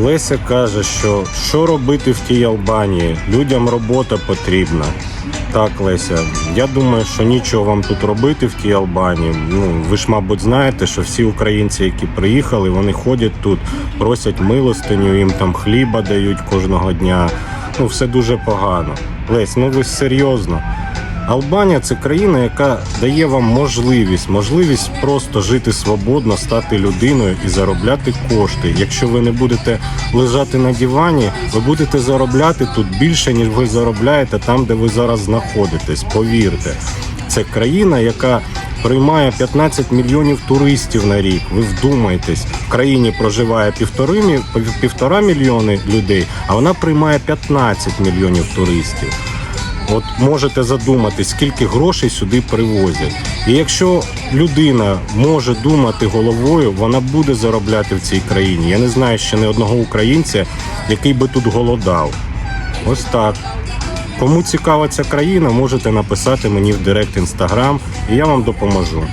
Леся каже, що що робити в тій Албанії? Людям робота потрібна. Так, Леся, я думаю, що нічого вам тут робити в тій Албанії. Ну, ви ж, мабуть, знаєте, що всі українці, які приїхали, вони ходять тут, просять милостиню, їм там хліба дають кожного дня. Ну, все дуже погано. Лесь, ну ви серйозно. Албанія це країна, яка дає вам можливість, можливість просто жити свободно, стати людиною і заробляти кошти. Якщо ви не будете лежати на дивані, ви будете заробляти тут більше, ніж ви заробляєте там, де ви зараз знаходитесь. Повірте, це країна, яка приймає 15 мільйонів туристів на рік. Ви вдумайтесь, в країні проживає півтори півтора мільйони людей, а вона приймає 15 мільйонів туристів. От можете задумати, скільки грошей сюди привозять. І якщо людина може думати головою, вона буде заробляти в цій країні. Я не знаю ще не одного українця, який би тут голодав. Ось так. Кому цікава ця країна, можете написати мені в директ інстаграм, і я вам допоможу.